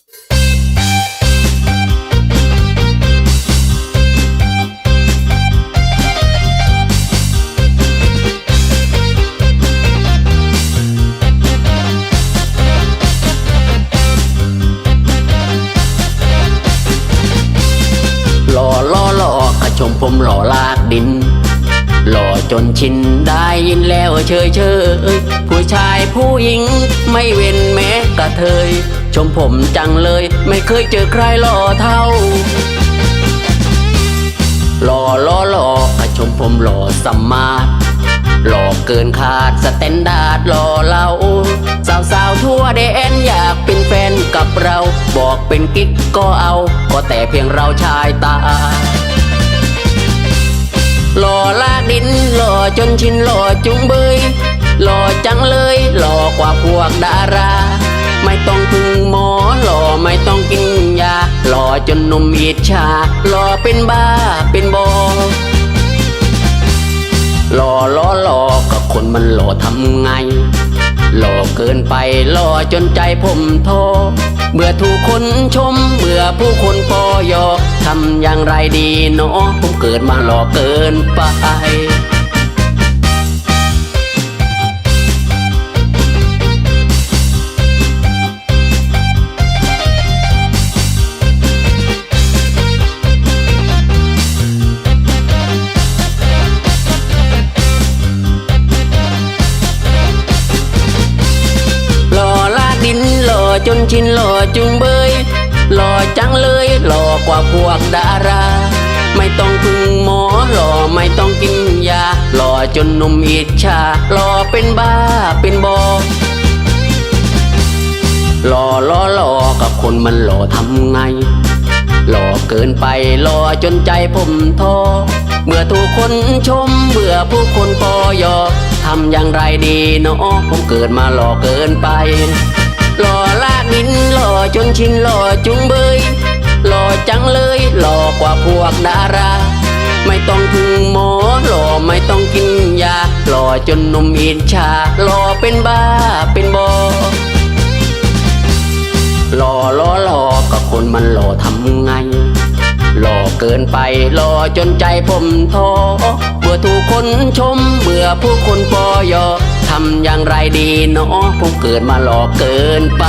หล่อล่อหล่อกระชมผมหล่อลากดิน หล่อจนชินได้ยินแล้วเชยเชยผู้ชายผู้หญิง ไม่เว้นแม้กระเทย มผมจังเลย ไม่เคยเจอใครหล่อเท่าหล่อล่อหล่อชมผมหล่อสมมาตหล่อเกินขาดสแตนดาร์ดหล่อเราสาวสาวทั่วแดนอยากเป็นแฟนกับเรา บอกเป็นกิ๊กก็เอา ก็แต่เพียงเราชายตาหล่อลากดินหล่อจนชินหล่อจุงเบยหล่อจังเลย หล่อกว่าพวกดารา ไม่ต้องพึ่ ไม่ต้องกินยาหล่อจนนุ่มอิจฉาหล่อเป็นบ้าเป็นบอหล่อล้อหล่อกับคนมันหล่อทำไง หล่อเกินไปหล่อจนใจผมท้อเมื่อถูกคนชมเมื่อผู้คนปอยอทำอย่างไรดีเนาะผมเกิดมาหล่อเกินไป จนชินหล่อจุงเบย หล่อจังเลยหล่อกว่าพวกดารา ไม่ต้องพึ่งหมอหล่อไม่ต้องกินยา หล่อจนนุ่มอิจฉาหล่อเป็นบ้าเป็นบอหล่อล้อหล่อกับคนมันหล่อทำไง หล่อเกินไปหล่อจนใจผมท้อเมื่อทุกคนชมเบื่อผู้คนปอยอทำอย่างไรดีเนาะผมเกิดมาหล่อเกินไป หล่อลากดินหล่อจนชินหล่อจุงเบย หล่อจังเลยหล่อกว่าพวกดารา ไม่ต้องพึ่งหมอหล่อไม่ต้องกินยา หล่อจนนมอิจฉาหล่อเป็นบ้าเป็นบอหล่อล้อหล่อก็คนมันหล่อทำไง หล่อเกินไปหล่อจนใจผมท้อเบื่อถูกคนชม เบื่อผู้คนปอยอ ทำอย่างไรดีเนาะผมเกิดมาหลอกเกินไป